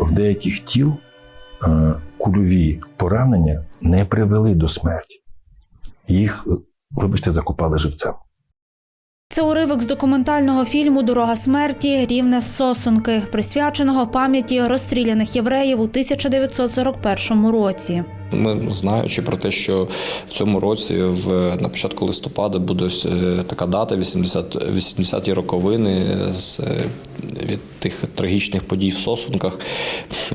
В деяких тіл е, кульові поранення не привели до смерті. Їх, е, вибачте, закопали живцем. Це уривок з документального фільму Дорога смерті Рівне Сосунки, присвяченого пам'яті розстріляних євреїв у 1941 році. Ми знаючи про те, що в цьому році, в на початку листопада, буде е, така дата 80, 80-ті роковини з від тих трагічних подій в Сосунках,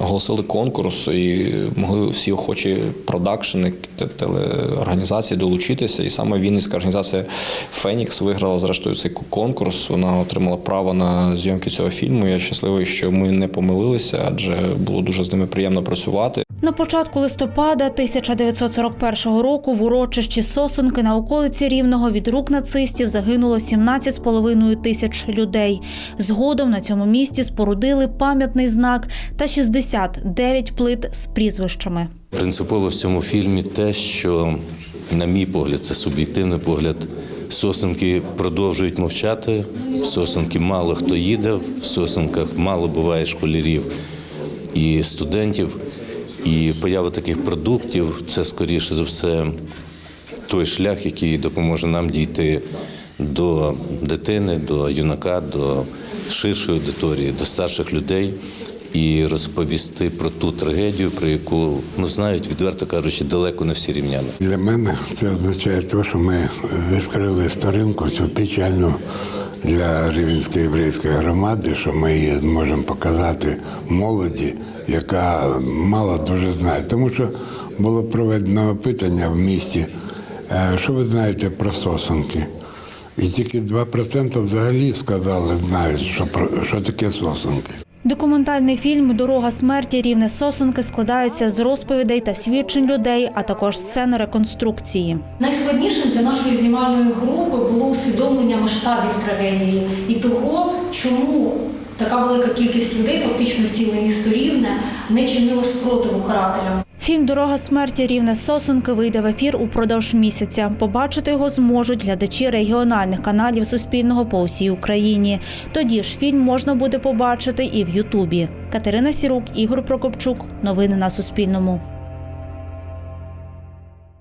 оголосили конкурс і могли всі охочі продакшени те- телеорганізації долучитися. І саме Вінницька організація Фенікс виграла зрештою цей конкурс. Вона отримала право на зйомки цього фільму. Я щасливий, що ми не помилилися, адже було дуже з ними приємно працювати. На початку листопада 1941 року в урочищі Сосунки на околиці Рівного від рук нацистів загинуло 17,5 тисяч людей. Згодом на цьому місці спорудили пам'ятний знак та 69 плит з прізвищами. Принципово в цьому фільмі те, що, на мій погляд, це суб'єктивний погляд. Сосенки продовжують мовчати. В сосенки мало хто їде, в сосенках мало буває школярів і студентів. І поява таких продуктів це скоріше за все той шлях, який допоможе нам дійти до дитини, до юнака, до ширшої аудиторії, до старших людей і розповісти про ту трагедію, про яку ну знають, відверто кажучи, далеко не всі рівняни. Для мене це означає те, що ми відкрили сторінку цю печальну для Рівненської єврейської громади, що ми її можемо показати молоді, яка мало дуже знає. Тому що було проведено опитання в місті, е, що ви знаєте про сосенки. І тільки 2% взагалі сказали, знають, що, що таке сосенки. Документальний фільм Дорога смерті Рівне Сосунки складається з розповідей та свідчень людей, а також сцен реконструкції. Найскладнішим для нашої знімальної групи було усвідомлення масштабів трагедії і того, чому така велика кількість людей, фактично ціле місто рівне, не чинило спротиву карателям. Фільм Дорога смерті Рівне Сосунки вийде в ефір упродовж місяця. Побачити його зможуть глядачі регіональних каналів Суспільного по всій Україні. Тоді ж фільм можна буде побачити і в Ютубі. Катерина Сірук, Ігор Прокопчук. Новини на Суспільному.